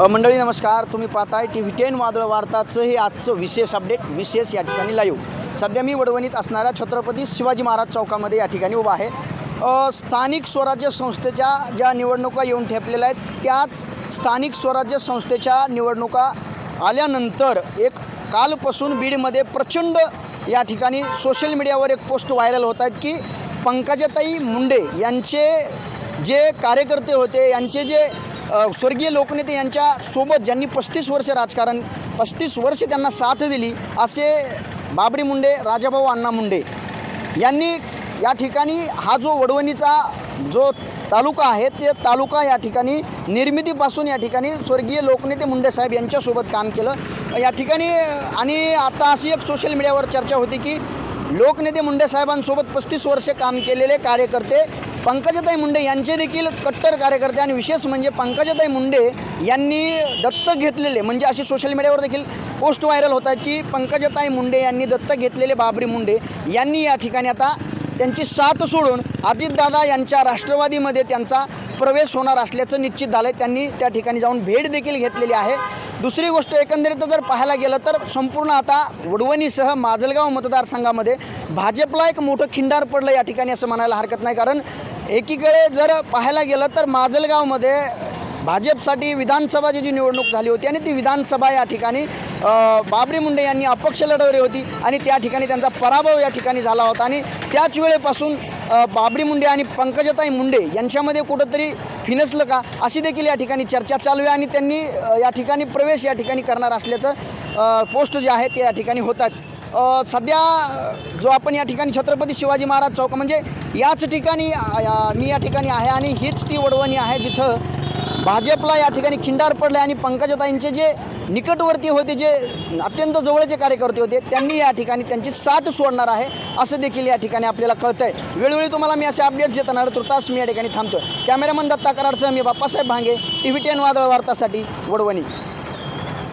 मंडळी नमस्कार. तुम्ही पाहताय टी व्ही टेन वादळ वार्ताचं हे आजचं विशेष अपडेट विशेष या ठिकाणी लाईव्ह सध्या मी वडवणीत असणाऱ्या छत्रपती शिवाजी महाराज चौकामध्ये या ठिकाणी उभा आहे. स्थानिक स्वराज्य संस्थेच्या ज्या निवडणुका येऊन ठेपलेल्या आहेत त्याच स्थानिक स्वराज्य संस्थेच्या निवडणुका आल्यानंतर एक कालपासून बीडमध्ये प्रचंड या ठिकाणी सोशल मीडियावर एक पोस्ट व्हायरल होत आहेत की पंकजाताई मुंडे यांचे जे कार्यकर्ते होते यांचे जे स्वर्गीय लोकनेते यांच्या सोबत ज्यांनी पस्तीस वर्ष राजकारण पस्तीस वर्ष त्यांना साथ दिली असे बाबरी मुंडे राजाभाऊ अण्णा मुंडे यांनी या ठिकाणी हा जो वडवणीचा जो तालुका आहे ते तालुका या ठिकाणी निर्मितीपासून या ठिकाणी स्वर्गीय लोकनेते मुंडे साहेब यांच्यासोबत काम केलं. या ठिकाणी आणि आता अशी एक सोशल मीडियावर चर्चा होती की लोकनेते मुंडे साहेबांसोबत पस्तीस वर्ष काम केलेले कार्यकर्ते पंकजाताई मुंडे यांचे देखील कट्टर कार्यकर्ते आणि विशेष म्हणजे पंकजाताई मुंडे यांनी दत्तक घेतलेले म्हणजे असे सोशल मीडियावर देखील पोस्ट व्हायरल होत आहेत की पंकजाताई मुंडे यांनी दत्तक घेतलेले बाबरी मुंडे यांनी या ठिकाणी आता त्यांची साथ सोडून अजितदादा यांच्या राष्ट्रवादीमध्ये त्यांचा प्रवेश होणार असल्याचं निश्चित झालं आहे त्यांनी त्या ठिकाणी जाऊन भेट देखील घेतलेली आहे. दुसरी गोष्ट एकंदरीत जर पाहायला गेलं तर संपूर्ण आता वडवणीसह माजलगाव मतदारसंघामध्ये भाजपला एक मोठं खिंडार पडलं या ठिकाणी असं म्हणायला हरकत नाही. कारण एकीकडे जर पाहायला गेलं तर माजलगावमध्ये भाजपसाठी विधानसभाची जी निवडणूक झाली होती आणि ती विधानसभा या ठिकाणी बाबरी मुंडे यांनी अपक्ष लढवली होती आणि त्या ठिकाणी त्यांचा पराभव या ठिकाणी झाला होता. आणि त्याच वेळेपासून बाबरी मुंडे आणि पंकजताई मुंडे यांच्यामध्ये कुठंतरी फिनसलं का अशी देखील या ठिकाणी चर्चा चालू आहे आणि त्यांनी या ठिकाणी प्रवेश या ठिकाणी करणार असल्याचं पोस्ट जे आहे ते या ठिकाणी होतात सध्या जो आपण या ठिकाणी छत्रपती शिवाजी महाराज चौक म्हणजे याच ठिकाणी मी या ठिकाणी आहे आणि हीच ती वडवणी आहे जिथं भाजपला या ठिकाणी खिंडार पडले आणि पंकजाताईंचे जे निकटवर्ती होते जे अत्यंत जवळचे कार्यकर्ते होते त्यांनी या ठिकाणी त्यांची साथ सोडणार आहे असं देखील या ठिकाणी आपल्याला कळतं आहे वेळोवेळी तुम्हाला मी असे अपडेट देत राहणार तुर्तास मी या ठिकाणी थांबतो कॅमेरामन दत्ता कराडसह मी Bappasaheb Bhange T V ten Vadal वार्तासाठी Wadwani.